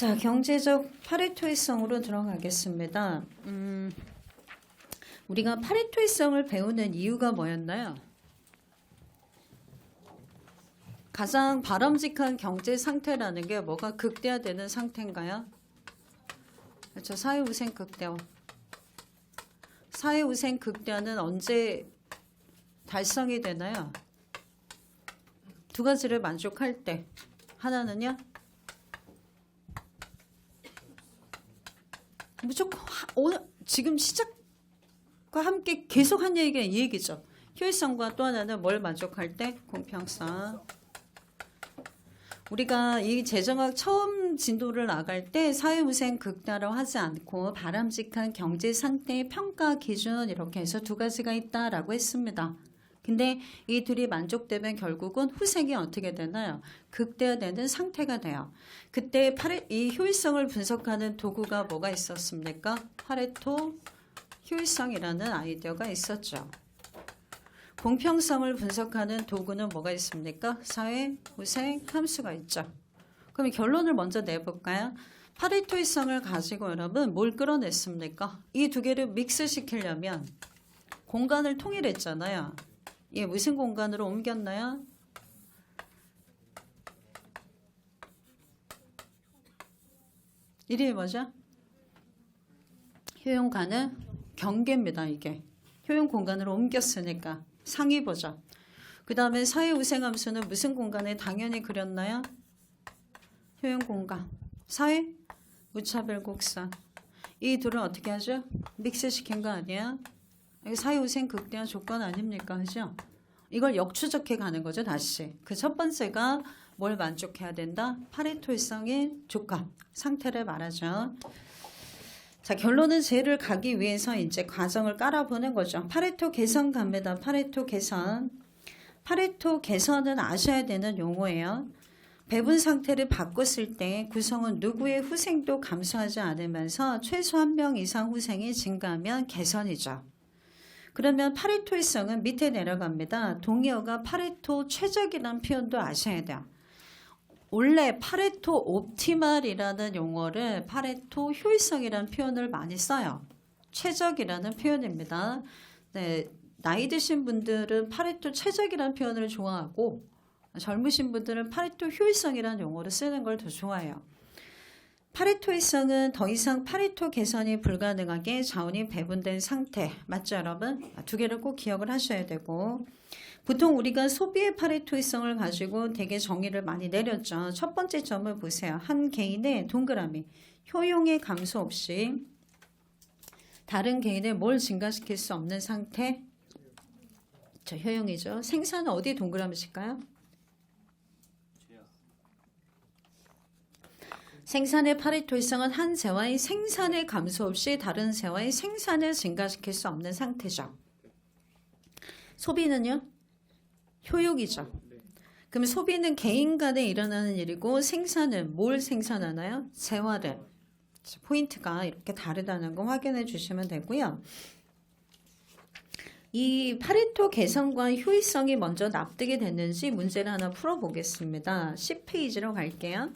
자, 경제적 파레토이성으로 들어가겠습니다. 음, 우리가 파레토이성을 배우는 이유가 뭐였나요? 가장 바람직한 경제 상태라는 게 뭐가 극대화되는 상태인가요? 그렇죠. 사회우생 극대화. 사회우생 극대화는 언제 달성이 되나요? 두 가지를 만족할 때. 하나는요? 무조건 하- 오늘 지금 시작과 함께 계속 한 얘기가 이 얘기죠. 효율성과 또 하나는 뭘 만족할 때 공평성. 우리가 이 재정학 처음 진도를 나갈 때 사회우생 극단화로 하지 않고 바람직한 경제 상태의 평가 기준 이렇게 해서 두 가지가 있다라고 했습니다. 근데 이 둘이 만족되면 결국은 후생이 어떻게 되나요? 극대화되는 상태가 돼요. 그때 파레, 이 효율성을 분석하는 도구가 뭐가 있었습니까? 파레토 효율성이라는 아이디어가 있었죠. 공평성을 분석하는 도구는 뭐가 있습니까? 사회, 후생, 함수가 있죠. 그럼 결론을 먼저 내볼까요? 파레토의성을 가지고 여러분 뭘 끌어냈습니까? 이 두 개를 믹스시키려면 공간을 통일했잖아요. 이게 무슨 공간으로 옮겼나요? 이름이 뭐죠? 효용가는 경계입니다. 이게 효용 공간으로 옮겼으니까 상위 버전. 그 다음에 사회 우생 함수는 무슨 공간에 당연히 그렸나요? 효용 공간. 사회 무차별 곡선. 이 둘을 어떻게 하죠? 믹스시킨 거 아니야? 우생 극대화 조건 아닙니까? 그죠? 이걸 역추적해 가는 거죠, 다시. 그 첫 번째가 뭘 만족해야 된다? 파레토일성의 조건, 상태를 말하죠. 자, 결론은 쟤를 가기 위해서 이제 과정을 깔아보는 거죠. 파레토 개선 갑니다. 파레토 개선. 파레토 개선은 아셔야 되는 용어예요. 배분 상태를 바꿨을 때 구성은 누구의 후생도 감소하지 않으면서 최소 한 명 이상 후생이 증가하면 개선이죠. 그러면 파레토일성은 밑에 내려갑니다. 동의어가 파레토 최적이라는 표현도 아셔야 돼요. 원래 파레토 옵티말이라는 용어를 파레토 효율성이라는 표현을 많이 써요. 최적이라는 표현입니다. 네, 나이 드신 분들은 파레토 최적이라는 표현을 좋아하고 젊으신 분들은 파레토 효율성이라는 용어를 쓰는 걸 더 좋아해요. 파레토일성은 더 이상 파레토 개선이 불가능하게 자원이 배분된 상태. 맞죠, 여러분? 두 개를 꼭 기억을 하셔야 되고. 보통 우리가 소비의 파레토일성을 가지고 되게 정의를 많이 내렸죠. 첫 번째 점을 보세요. 한 개인의 동그라미. 효용의 감소 없이 다른 개인의 뭘 증가시킬 수 없는 상태. 저 효용이죠. 생산은 어디 동그라미 칠까요? 생산의 파레토일성은 한 세와의 생산의 감소 없이 다른 세와의 생산을 증가시킬 수 없는 상태죠. 소비는요? 효용이죠. 그럼 소비는 개인 간에 일어나는 일이고 생산은 뭘 생산하나요? 재화를. 포인트가 이렇게 다르다는 거 확인해 주시면 되고요. 이 파레토 개선과 효율성이 먼저 납득이 됐는지 문제를 하나 풀어보겠습니다. 10페이지로 갈게요.